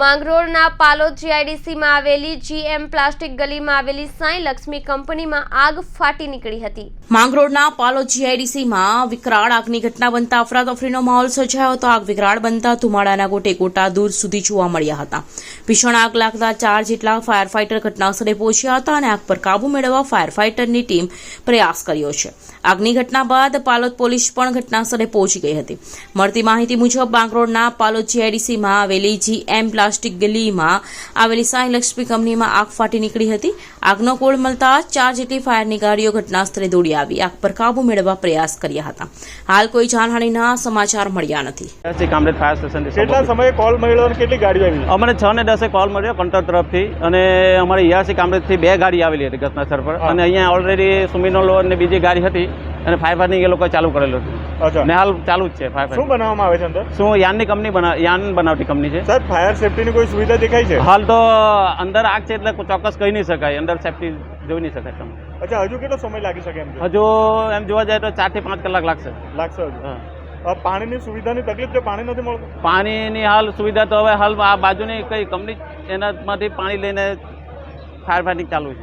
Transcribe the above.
માંગરોળના પાલોદ જીઆઈડીસીમાં આવેલી GM plastic ગલીમાં આવેલી સાંઈ લક્ષ્મી કંપનીમાં આગ ફાટી નીકળી હતી. માંગરોળના પાલોદ જીઆઈડીસીમાં વિકરાળ આગની ઘટના બનતા અફરાતફરીનો માહોલ સર્જાયો હતો. આગ વિકરાળ બનતા ધુમાડાના ગોટે ગોટા દૂર સુધી જોવા મળ્યા હતા. ભીષણ આગ લાગતા ચાર જેટલા ફાયર ફાઇટર ઘટનાસ્થળે પહોંચ્યા હતા અને આગ પર કાબુ મેળવવા ફાયર ફાઇટરની ટીમ પ્રયાસ કર્યો છે. આગની ઘટના બાદ પાલોદ પોલીસ પણ ઘટનાસ્થળે પહોંચી ગઈ હતી. મળતી માહિતી મુજબ માંગરોળના પાલોદ જીઆઈડીસીમાં આવેલી જીએમ પ્લાસ્ટિક ગલીમાં આવેલી સાંઈ લક્ષ્મી કંપનીમાં આગ ફાટી નીકળી હતી. આગનો કોળ મળતા ચાર જેટલી ફાયરની ગાડીઓ ઘટનાસ્થળે દોડી આવી. આગ પર કાબુ મેળવવા પ્રયાસ કર્યા હતા. હાલ કોઈ જાનહાનિના સમાચાર મળ્યા નથી. કામરેજ ફાયર સ્ટેશન કેટલા સમયે કોલ મળ્યો અને કેટલી ગાડીઓ આવી? અમને છ ને દસે કોલ મળ્યો કંટ્રોલ તરફથી અને અમારે યાસી કામરેજથી બે ગાડી આવેલી હતી ઘટનાસ્થળ પર. અને અહીંયા ઓલરેડી સુમિનોલો અને બીજી ગાડી હતી. અને ફાયર ફાઇટિંગ એ લોકોએ ચાલુ કરેલું હતું. અચ્છા. ને હાલ ચાલુ જ છે ફાયર શું બનાવવામાં આવે છે અંદર? શું યાનની કંપની બના યાન બનાવતી કંપની છે? સર ફાયર સેફટીની કોઈ સુવિધા દેખાય છે? હાલ તો અંદર આગ છે એટલે ચોક્કસ કહી નહીં શકાય. અંદર સેફટી જોઈ નહીં શકાય તમે અચ્છા હજુ કેટલો સમય લાગી શકે એમ હજુ એમ જોવા જાય તો ચારથી પાંચ કલાક લાગશે. લાગશે હજુ? પાણીની સુવિધાની તકલીફ છે પાણી નથી મળતું? પાણીની હાલ સુવિધા તો હવે હાલ આ બાજુની કઈ કંપની એનામાંથી પાણી લઈને ફાયર ફાઇટિંગ ચાલુ છે.